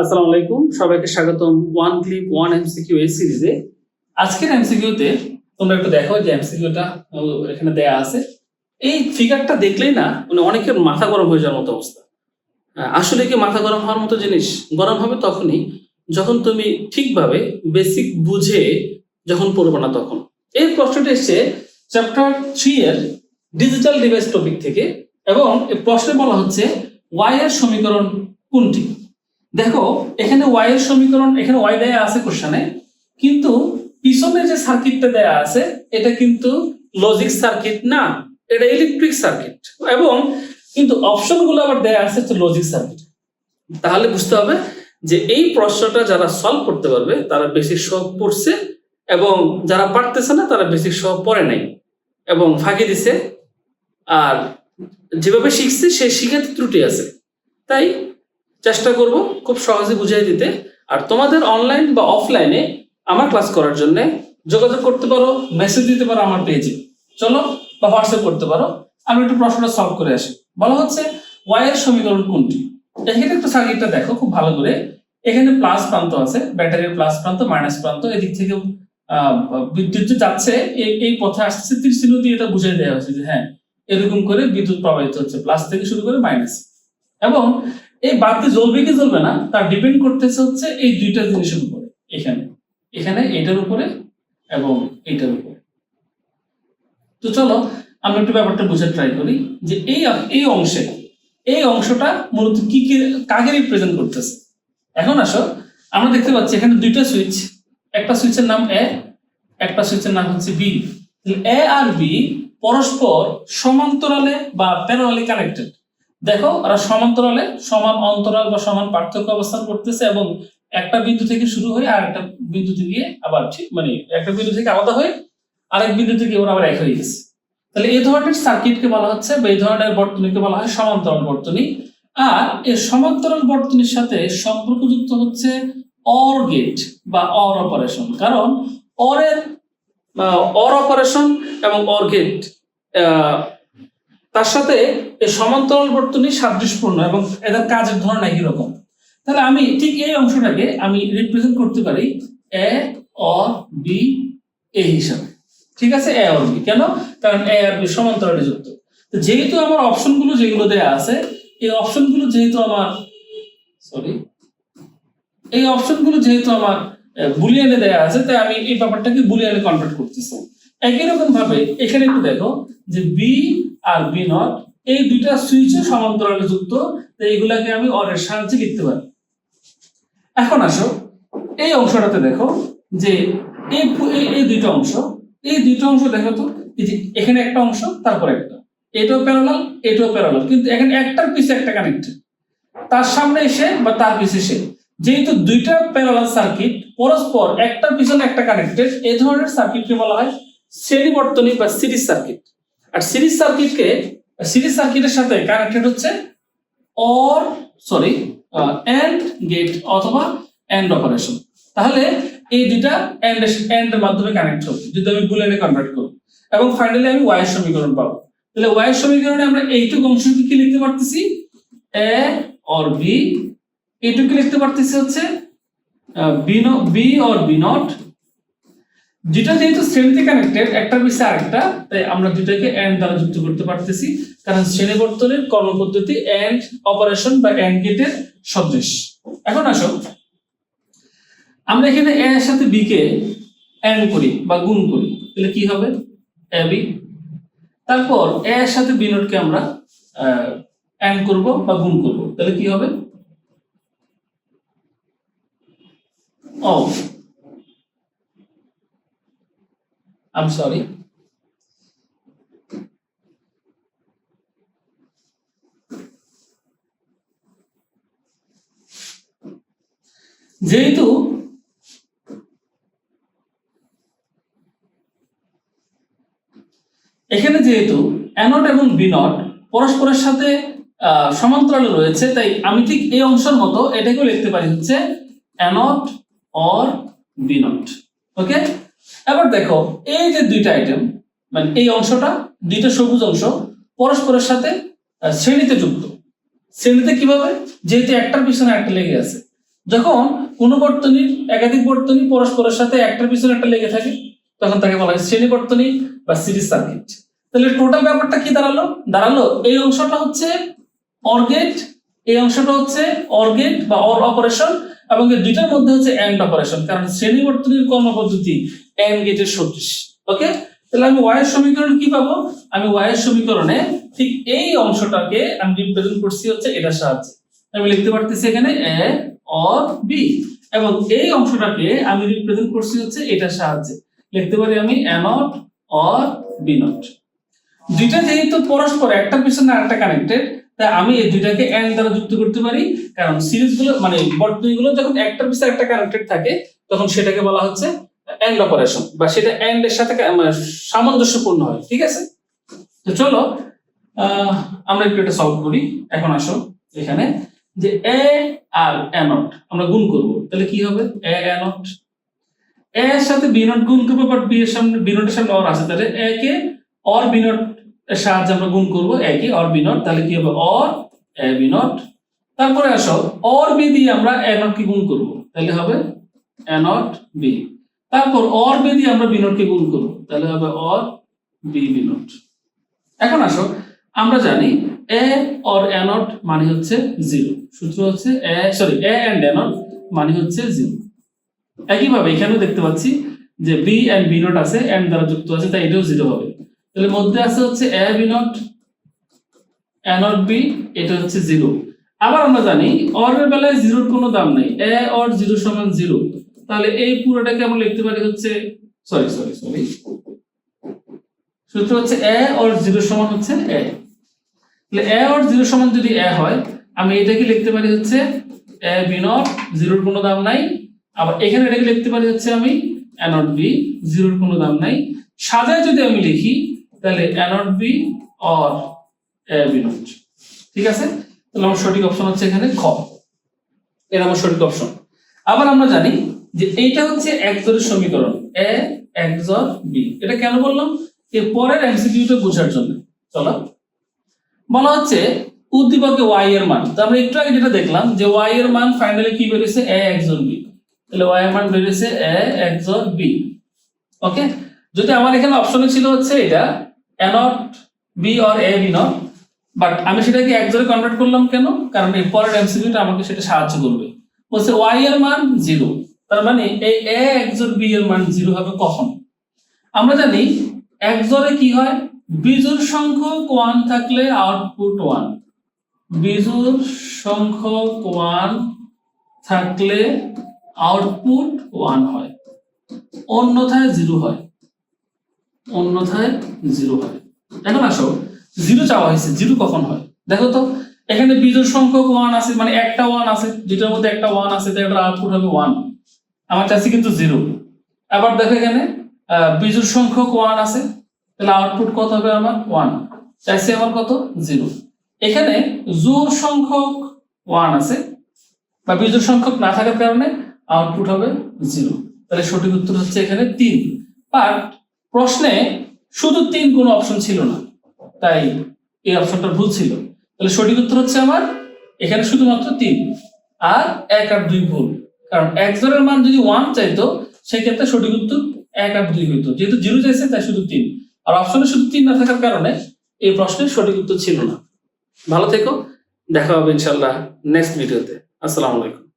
আসসালামু আলাইকুম, সবাইকে স্বাগতম ওয়ান ক্লিপ ওয়ান এমসিকিউ এই সিরিজে আজকের এমসিকিউতে তোমরা একটু দেখো যে এমসিকিউটা এখানে দেয়া আছে। এই ফিগারটা দেখলেই না মানে অনেকের মাথা গরম হয়ে যাওয়ার মতো অবস্থা। আসলে কি মাথা গরম হওয়ার মতো জিনিস? গরম হবে তখনই যখন তুমি ঠিকভাবে বেসিক বুঝে যখন পড়বে না তখন। এই প্রশ্নটি এসছে চ্যাপ্টার থ্রি এর ডিজিটাল ডিভাইস টপিক থেকে এবং এই প্রশ্নে বলা হচ্ছে ওয়াই এর সমীকরণ কোনটি? দেখো, এখানে ওয়াই এর সমীকরণ, এখানে ওয়াই দেয়া আছে কোশ্চেনে কিন্তু পিছনে যে সার্কিটটা দেয়া আছে, এটা কিন্তু লজিক সার্কিট না, এটা ইলেকট্রিক সার্কিট এবং কিন্তু অপশনগুলো আবার দেয়া আছে হচ্ছে লজিক সার্কিট তাহলে বুঝতে হবে যে এই প্রশ্নটা যারা সলভ করতে পারবে, তারা বেশি সহ পড়ছে, এবং যারা পারতেছে না, তারা বেশি সহ পড়ে নাই। এবং ফাঁকি দিছে, আর যেভাবে শিখছে, সে শিখাতে ত্রুটি আছে। তাই চেষ্টা করব খুব সহজে বুঝিয়ে দিতে। আর তোমাদের অনলাইন বা অফলাইনে আমার ক্লাস করার জন্য যোগাযোগ করতে পারো মেসেজ দিতে পারো আমার পেজে চলো, বা হোয়াটসঅ্যাপ করতে পারো। আমি একটু প্রশ্নটা সলভ করে আসি। বলা হচ্ছে ওয়াই এর সমীকরণ কোনটি? এখানে একটু সার্কিটটা দেখো খুব ভালো করে। এখানে প্লাস প্রান্ত আছে ব্যাটারির প্লাস প্রান্ত মাইনাস প্রান্ত। এদিক থেকে বিদ্যুৎ যে যাচ্ছে এই পথে আসছে, তীর চিহ্ন দিয়ে এটা বুঝিয়ে দেওয়া হয়েছে যে হ্যাঁ এরকম করে বিদ্যুৎ প্রবাহিত হচ্ছে প্লাস থেকে শুরু করে মাইনাস এবং এই বাতি জ্বলবে কি জ্বলবে না, তার ডিপেন্ড করতেছে হচ্ছে এই দুইটা জিনিসের উপরে, এখানে। এখানে এটার উপরে এবং এইটার উপরে। তো চলো, আমরা একটু ব্যাপারটা বুঝে ট্রাই করি যে এই এই অংশে, এই অংশটা মূলত কি কি, কাকে রিপ্রেজেন্ট করতেছে? এখন আসো, আমরা দেখতে পাচ্ছি এখানে দুইটা সুইচ একটা সুইচের নাম এ একটা সুইচের নাম হচ্ছে বি এ আর বি পরস্পর সমান্তরালে বা প্যারালালি কানেক্টেড দেখো ওরা সমান্তরালে সমান অন্তরাল বা সমান পার্থক্য অবস্থান করতেছে এবং একটা বিন্দু থেকে শুরু হয়ে আর একটা বিন্দুতে গিয়ে আবার ঠিক মানে একটা বিন্দু থেকে আলাদা হয়ে আরেক বিন্দু থেকে ওরা আবার এক হয়ে গেছে। তাহলে এই ধরনের সার্কিটকে বলা হচ্ছে বা এই ধরনের বর্তনীকে বলা হয় সমান্তরাল বর্তনী। আর এই সমান্তরাল বর্তনীর সাথে সম্পর্কযুক্ত হচ্ছে অর গেট বা অর অপারেশন কারণ অরের অর অপারেশন এবং অর গেট তার সাথে এই সমান্তরাল বর্তনী সাদৃশ্যপূর্ণ এবং এদের কাজের ধরন একই রকম তাহলে আমি ঠিক এই অংশটাকে আমি রিপ্রেজেন্ট করতে পারি এ অর বি এ হিসাবে। ঠিক আছে? এ অর বি কেন? কারণ এ আর বি সমান্তরালে যুক্ত। যেহেতু আমার অপশনগুলো যেগুলো দেয়া আছে, এই অপশনগুলো যেহেতু আমার সরি এই অপশনগুলো যেহেতু আমার বুলিয়ানে দেয়া আছে, তাই আমি এই ব্যাপারটাকে বুলিয়ানে কনভার্ট করতেছি। একই রকম ভাবে এখানে একটু দেখো যে বি আর বি নট এই দুইটা সুইচে সমান্তরালে যুক্ত এইগুলাকে আমি অরের সাহায্যে লিখতে পারি। এখন আসো, এই অংশটাতে দেখো যে এই এই- দুইটা অংশ, এই দুইটা অংশ দেখো তো, এই যে এখানে একটা অংশ, তারপর একটা। এটাও প্যারালাল এটাও প্যারালাল কিন্তু এখানে একটার পিছে একটা কানেক্টেড তার সামনে এসে বা তার পিছে এসে যেহেতু দুইটা প্যারালাল সার্কিট পরস্পর একটার পিছনে একটা কানেক্টেড এই ধরনের সার্কিটকে বলা হয় শ্রেণি বর্তনী বা সিরিজ সার্কিট আর সিরিজ সার্কিটকে সিরিজ সার্কিটের সাথে কানেক্টেড হচ্ছে অর সরি এন্ড গেট অথবা এন্ড অপারেশন তাহলে এই দুইটা এন্ড এন্ড এর মাধ্যমে কানেক্ট হবে, যদি আমি বুলেনে কনভার্ট করি। এবং ফাইনালি আমি ওয়াই সমীকরণ পাবো। তাহলে ওয়াই সমীকরণে আমরা এইটুকু অংশকে কি লিখতে পারতেছি? এ অর বি এইটুকু লিখতে পারতেছি হচ্ছে B B OR B NOT যেটা যেহেতু শ্রেণীতে কানেক্টেড একটা পিছিয়ে আরেকটা, তাই আমরা দুটাকে এন্ড দ্বারা যুক্ত করতে পারতেছি। কারণ শ্রেণি বর্তনের কর্মপদ্ধতি এন্ড অপারেশন বা এন্ড গেটের সদৃশ। এখন আসো। আমরা এখানে এ এর সাথে বি কে এন্ড করি বা গুণ করি। তাহলে কি হবে? এ বি তারপর এ এর সাথে বি নোটকে আমরা এন্ড করব বা গুণ করব। তাহলে কি হবে? ও I'm sorry. যেহেতু এখানে যেহেতু অ্যানোড এবং বিনট পরস্পরের সাথে সমান্তরালে রয়েছে, তাই আমি ঠিক এই অংশের মতো এটাকেও লিখতে পারি হচ্ছে অ্যানোড অর বিনট দেখো, এই যে দুইটা আইটেম মানে এই অংশটা, দুইটা সবুজ অংশ, পরস্পরের সাথে শ্রেণীতে যুক্ত। শ্রেণীতে কীভাবে? যেহেতু একটার পিছনে একটা লেগে আছে। যখন কোনো বর্তনীর একাধিক বর্তনী পরস্পরের সাথে একটার পিছনে একটা লেগে থাকে, তখন তাকে বলা হয় শ্রেণি বর্তনী বা সিরিজ সার্কিট তাহলে টোটাল ব্যাপারটা কি দাঁড়াল? দাঁড়াল, এই অংশটা হচ্ছে অর গেট এই অংশটা হচ্ছে অর গেট বা অর অপারেশন এবং এই দুইটার মধ্যে হচ্ছে এন্ড অপারেশন কারণ শ্রেণি বর্তনীর কর্মপদ্ধতি এন্ড গেটের সদৃশ। ওকে তাহলে আমি ওয়াই এর সমীকরণ কি পাবো? আমি ওয়াই এর সমীকরণে ঠিক এই অংশটাকে আমি রিপ্রেজেন্ট করছি হচ্ছে এটার সাহায্যে। আমি লিখতে পারতেছি এখানে এ অর বি এবং এই অংশটাকে আমি রিপ্রেজেন্ট করছি হচ্ছে এটার সাহায্যে। লিখতে পারি আমি A not or B not দুইটা যেহেতু পরস্পর একটা পিছনে আরেকটা কানেক্টেড তাই আমি এই দুইটাকে এন্ড দ্বারা যুক্ত করতে পারি। কারণ সিরিজগুলো মানে বর্তনীগুলো যখন একটার পিছনে একটা কানেক্টেড থাকে, তখন সেটাকে বলা হচ্ছে এন্ড অপারেশন বা সেটা এন্ড এর সাথে মানে সামঞ্জস্যপূর্ণ হয়, ঠিক আছে? তো চলো আমরা একটু এটা সলভ করি। এখন আসো এখানে, যে এ আর এ নট আমরা গুণ করব। তাহলে কি হবে? এ এ নট এ এর সাথে বি নট গুণ করব বাট বি এর সামনে বি নটের সামনে অর আছে। তাহলে এ কে অর বি নট এর সাহায্যে আমরা গুণ করব একই অর বি নট তাহলে কি হবে? অর এ বি নট তারপরে আসো অর বি দিয়ে আমরা এ নট কে গুণ করব। তাহলে হবে এ নট বি তারপর অর বি দিয়ে আমরা বি নট কে গুণ করব। তাহলে হবে অর বি বি নট এখন আসো, আমরা জানি এ অর এ নট মানে হচ্ছে জিরো সূত্র হচ্ছে A sorry A and A not মানে হচ্ছে জিরো একইভাবে এখানেও দেখতে পাচ্ছি যে বি এন্ড বি নট আছে এন্ড দ্বারা যুক্ত আছে, তাই এটাও জিরো হবে। তাহলে মধ্যে আছে হচ্ছে A B not A not B এটা হচ্ছে জিরো আবার আমরা জানি অর এর বেলায় জিরোর কোনো দাম নেই। এ অর জিরো সমান জিরো তাহলে এই পুরোটাকে আমরা লিখতে পারি হচ্ছে সরি সরি সরি সূত্র হচ্ছে এ অর জিরো সমান হচ্ছে এ তাহলে এ অর জিরো সমান যদি এ হয়, আমি এটাকে লিখতে পারি হচ্ছে এ বি নট জিরোর কোনো দাম নাই। আবার এখানে এটাকে লিখতে পারি হচ্ছে আমি এ নট বি জিরোর কোনো দাম নাই। সাজায় যদি আমি লিখি তাহলে A not B or A B not ঠিক আছে? তাহলে আমার সঠিক অপশন হচ্ছে এখানে খ। এটা আমার সঠিক অপশন আবার আমরা জানি যে এইটা হচ্ছে একজোড়ের সমীকরণ। এ একজোর বি এটা কেন বললাম? এর পরের এমসিকিউটা বোঝার জন্য। চলো। বলা হচ্ছে উদ্দীপকে ওয়াই এর মান। তো আমরা একটু আগে যেটা দেখলাম যে ওয়াই এর মান ফাইনালি কি বেরিয়েছে? এ একজন বি তাহলে ওয়াই এর মান বেরিয়েছে এ একজন বি ওকে যদি আমার এখানে অপশনে ছিল হচ্ছে এটা A not B or A B not but আমি সেটাকে একজনে কনভার্ট করলাম কেন? কারণ এই পরের এমসিকিউটা আমাকে সেটা সাহায্য করবে। বলছে ওয়াই এর মান জিরো তার মানে এই এ একজন বি এর মান জিরো হবে কখন? আমরা জানি একজরে কি হয়? বিজোড় সংখ্যক ওয়ান থাকলে আউটপুট ওয়ান বিজোড় সংখ্যক ওয়ান থাকলে আউটপুট ওয়ান হয়। অন্যথায় জিরো হয়। অন্যথায় জিরো হয় এখন আসো জিরো চাওয়া হয়েছে জিরো কখন হয়? দেখো তো, এখানে বিজোড় সংখ্যক ওয়ান আছে মানে একটা ওয়ান আছে দুইটার মধ্যে একটা ওয়ান আছে, তাই এটার আউটপুট হবে ওয়ান আমার চাচ্ছি কিন্তু জিরো আবার দেখো এখানে বিজোড় সংখ্যক ওয়ান আছে, তাহলে আউটপুট কত হবে আমার? ওয়ান চাইছি আমার কত? জিরো এখানে জোর সংখ্যক ওয়ান আছে, বা বিজোড় সংখ্যক না থাকার কারণে আউটপুট হবে জিরো তাহলে সঠিক উত্তর হচ্ছে এখানে তিন। বাট প্রশ্নে শুধু তিন কোনো অপশন ছিল না। তাই এই অপশনটা ভুল ছিল। তাহলে সঠিক উত্তর হচ্ছে আমার, এখানে শুধুমাত্র তিন। আর এক আর দুই ভুল। কারণ এক জনের মান যদি ওয়ান চাইতো, সেক্ষেত্রে সঠিক উত্তর এক আর দুই হইতো। যেহেতু জিরো চাইছে, তাই শুধু তিন। আর অপশনে শুধু তিন না থাকার কারণে এই প্রশ্নের সঠিক উত্তর ছিল না। ভালো থেকো। দেখা হবে ইনশাল্লাহ নেক্সট ভিডিওতে আসসালামু আলাইকুম।